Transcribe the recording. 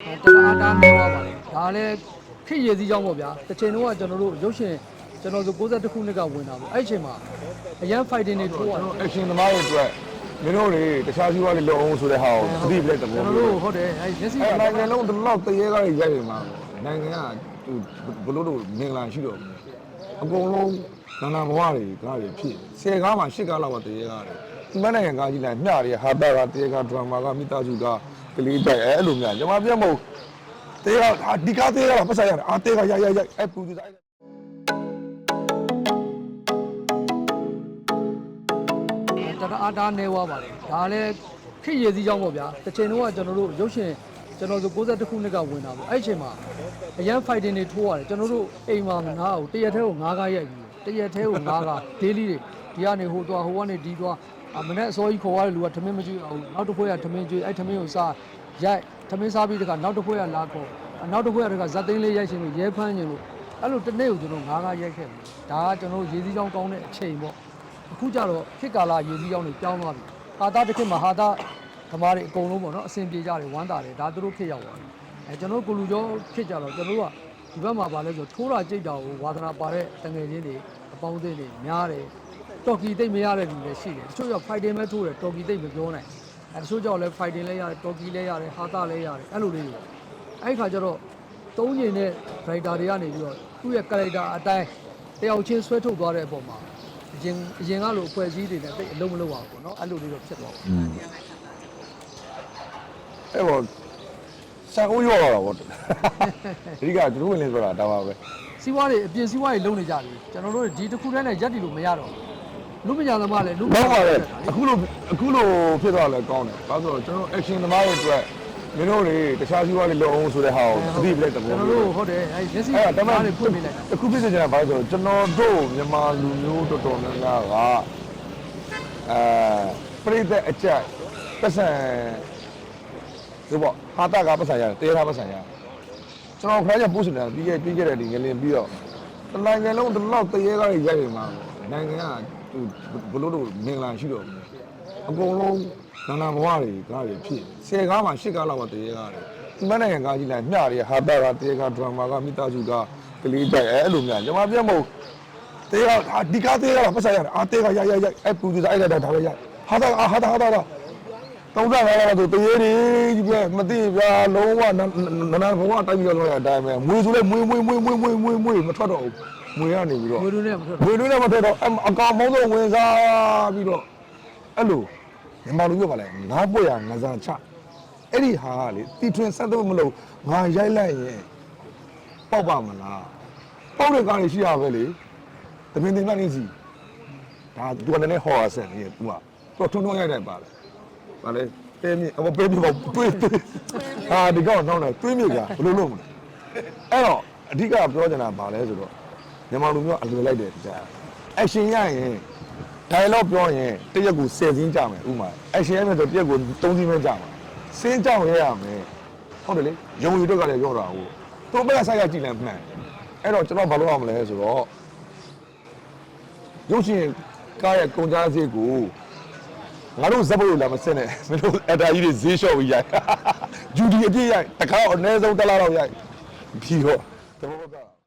တအားတားနေသွားပါတယ်ဒါလည်းခစ်ရည်စည်းကြောင်းပေါ့ဗျာတစ်ချိန်လုံးကကျွန်တော်တို့ရုပ်ရှင်ကျွန်တော်ဆို62ခုနှစ်ကဝင်တာပေါ့အဲ့ဒီအချိန်မှာအရန် fighting တွေထိုးရကျွန်တယ်တော် action သမားတွေအတွက်မင်းတို့တွေတခြားစီးပွားတွေလုပ်အောင်ဆိုတဲ့ဟာကိုသတိပြလိုက်တဲ့ကျွဘောန်တော်တို့ဟုတ်တယ်အဲ့မျက်စိအဲ့နိုင်ငံလုံးတစ်လောက်တရေကားတွေရိုက်နေမှာနိုင်ငံကသူဘလို့လို့မင်္ဂလာရှိတော့အကုန်လုံးနာနာဘဝတွေကားတွေဖြစ်ဆယ်ကားမှာရှစ်ကားလောက်တရေကားတွေဒီမနိုင်ငံကားကြီးလိုက်မျှတွေဟာတာကတရေကားဒရမာကမိသားစုက ကလေးတိုက်အဲ့လိုများကျွန်မပြတ်မဟုတ်တရေကားဒီကားတရေကားပတ်ဆိုင်ရတယ်အာတရေကားရိုက်ရိုက်ရိုက်အဲ့ပူဒီဆိုင်တအားတားနေသွားပါတယ်ဒါလည်းခစ်ရည်စည်းကြောင်းပေါ့ဗျာတစ်ချိန်လုံးကကျွန်တော်တို့ရုပ်ရှင်ကျွန်တော်ဆို62ခုနှစ်ကဝင်တာပေါ့အဲ့ဒီအချိန်မှာအရန် fighting တွေထိုးရတယ်ကျွန်တော်တို့အိမ်မှာမနာဘူးတရက်သေးကို9ကားရိုက်ပြီးတရက်သေးကို9ကား daily တွေဒီကနေဟိုသွားဟိုကနေဒီသွားအ မနဲ့အစောကြီးခေါ်ရတဲ့လူကထမင်းမကျွေးအောင်နောက်တစ်ခွဲကထမင်းကျွေးအဲ့ထမင်းကိုစားရိုက်ထမင်းစားပြီးတခါနောက်တစ်ခွဲကလာခေါ်နောက်တစ်ခွဲကတခါဇက်သိန်းလေးရိုက်ရှင်လို့ရဲဖမ်းခြင်းလို့အဲ့လိုတစ်နေ့ကိုကျွန်တော်9ကားရိုက်ခဲ့ပြီဒါကကျွန်တော်တို့ရေစည်းကြောင်းကောင်းတဲ့အချိန်ပေါ့အခုကျတော့ခေတ်ကာလရေစည်းကြောင်းတွေပြောင်းသွားပြီဟာတာတစ်ခေတ်မှာဟာတာဓမ္မတွေအကုန်လုံးပေါ့နော်အဆင်ပြေကြတယ်ဝမ်းသာတယ်ဒါသူတို့ခေတ်ရောက်သွားတယ်အဲကျွန်တော်တို့ကိုလူကျော်ခေတ်ကြတော့ကျွန်တော်တို့ကဒီဘက်မှာပါလဲဆိုထိုးတာကြိတ်တာကိုဝါသနာပါတဲ့တငယ်ချင်းတွေအပေါင်းအသင်းတွေများတယ် တော်ကီသိမ့်မရတဲ့လူတွေရှိတယ်တချို့က fighting ပဲထိုးတယ်တော်ကီသိမ့်မပြောနိုင်အဲတချို့ကြောင့်လဲ fighting လဲရတယ်တော်ကီလဲရတယ်ဟာတာလဲရတယ်အဲ့လိုလေးတွေအဲ့ခါကျတော့သုံးညင်တဲ့ writer တွေကနေပြီးတော့သူ့ရဲ့ character အတိုင်းတယောက်ချင်းဆွဲထုတ်သွားတဲ့အပေါ်မှာအရင်အရင်ကလိုအဖွဲ့အစည်းတွေနဲ့တိတ်အလုံးမလုံးပါဘူးပေါ့နော်အဲ့လိုလေးတော့ဖြစ်သွားပါဘူးအဲ့ပေါ်ဆန်ဦးရောတာပေါ့အဓိကသူတို့ဝင်နေဆိုတာဒါပါပဲစီးပွားတွေအပြင်စီးပွားတွေလုံးနေကြပြီကျွန်တော်တို့ဒီတစ်ခုတည်းနဲ့ရက်တီလို့မရတော့ဘူး လူပညာသမားလည်းလူပဘာညာပါလဲအခုလိုအခုလိုဖြစ်သွားလဲကောင်းတယ်ဘာလို့လဲဆိုတော့ကျွန်တော် action သမားတွေအတွက်မင်းတို့တွေတခြားစီးပွားတွေလုပ်အောင်ဆိုတဲ့ဟာကိုသတိပြလိုက်တဲ့ဘောကျွန်တော်တို့ဟုတ်တယ်အဲ့မျက်စိအဲ့ဒါတမန်တွေဖွင့်ပြလိုက်တာအခုဖြစ်နေကြတာဘာလို့ဆိုတော့ကျွန်တော်တို့မြန်မာလူမျိုးတော်တော်များများကအဲပြိသက်အကြိုက်ပတ်စံဒီပေါ့ဟာတာကပတ်စံရတယ်တေးထားပတ်စံရတယ်ကျွန်တော်ခါကျပို့နေတာပြီးခဲ့ပြီးခဲ့တဲ့ဒီငလင်ပြီးတော့တနိုင်ငံလုံးတစ်လောက်တရေကားတွေရိုက်နေမှာနိုင်ငံကသူ ဘလို့လို့မင်္ဂလာရှိတော့အကုန်လုံးနာနာဘဝတွေကားတွေဖြစ်ဆယ်ကားမှာရှစ်ကားလောက်တရေကားတွေဒီမနိုင်ငံကားကြီးလိုက်မျှတွေဟာတာကတရေကားဒရမာကမိသားစုကကလေးတိုက်အဲ့လိုများကျွန်မပြတ်မဟုတ်တေးကအာဒီကားတေးကပတ်ဆိုင်ရတယ်အာတေးကရရရအဲ့ပူဒီဆိုင်အဲ့ဒါဒါပဲရဟာတာအာဟာတာဟာတာတော့35လောက်ဆိုတရေတွေကြီးပဲမသိဗျာလုံးဝနနာဘဝတိုက်ပြီးတော့လောက်ရအတိုင်းပဲမွေဆိုလဲမွေမွေမွေမွေမွေမွေမွေမထွက်တော့ဘူး မွေကနေပြီးတော့ငွေလူနဲ့မထွက်မွေလို့လည်းမထွက်တော့အကောင်မောင်းတော့ဝင်စားပြီးတော့အဲ့လိုမြန်မာလူပြောပါလဲငါးပွက်ရငါးစားချအဲ့ဒီဟာကလေတီထွင်ဆက်တော့မလို့ငါရိုက်လိုက်ရင်ပေါက်ပါမလားပေါက်တဲ့ကားတွေရှိရပဲလေတမင်တင်မနေစီဒါသူကလည်းဟောရဆန်နေသူကသူကထုံထုံရိုက်တယ်ပါလေပါလေပဲမြင့်အမပဲမြင့်ပေါ့တွေးတွေးဟာဒီကောင်နောက်လာတွေးမြင့်ကဘယ်လိုလုပ်မလဲအဲ့တော့အဓိကပြောချင်တာပါလဲဆိုတော့ မြန်မာလူမျိုးအလွယ်လိုက်တယ်ကြာ action ရရင် dialogue ပြောရင်တရက်ကို10စင်းကြမယ်ဥမာ action ရမယ်ဆိုတရက်ကို3စင်းပဲကြမှာစင်းကြောင်ရရမယ်ဟုတ်တယ်လေရုံယူတော့ကလည်းပြောတာဟုတ်သူဘက်ကဆိုင်ကကြည့်လမ်းမှန်အဲ့တော့ကျွန်တော်ဘာလုပ်ရမလဲဆိုတော့ရုပ်ရှင်ကားရဲ့ကုန်ကြမ်းဈေးကိုငါတို့ဇက်ဘုတ်လာမစင်းနဲ့မင်းတို့အတားကြီးတွေဈေးလျှော့ပြီးရိုက်ဂျူဒီအပြည့်ရိုက်တခါအနည်းဆုံးတစ်လားတော့ရိုက်ပြီးတော့တဘောက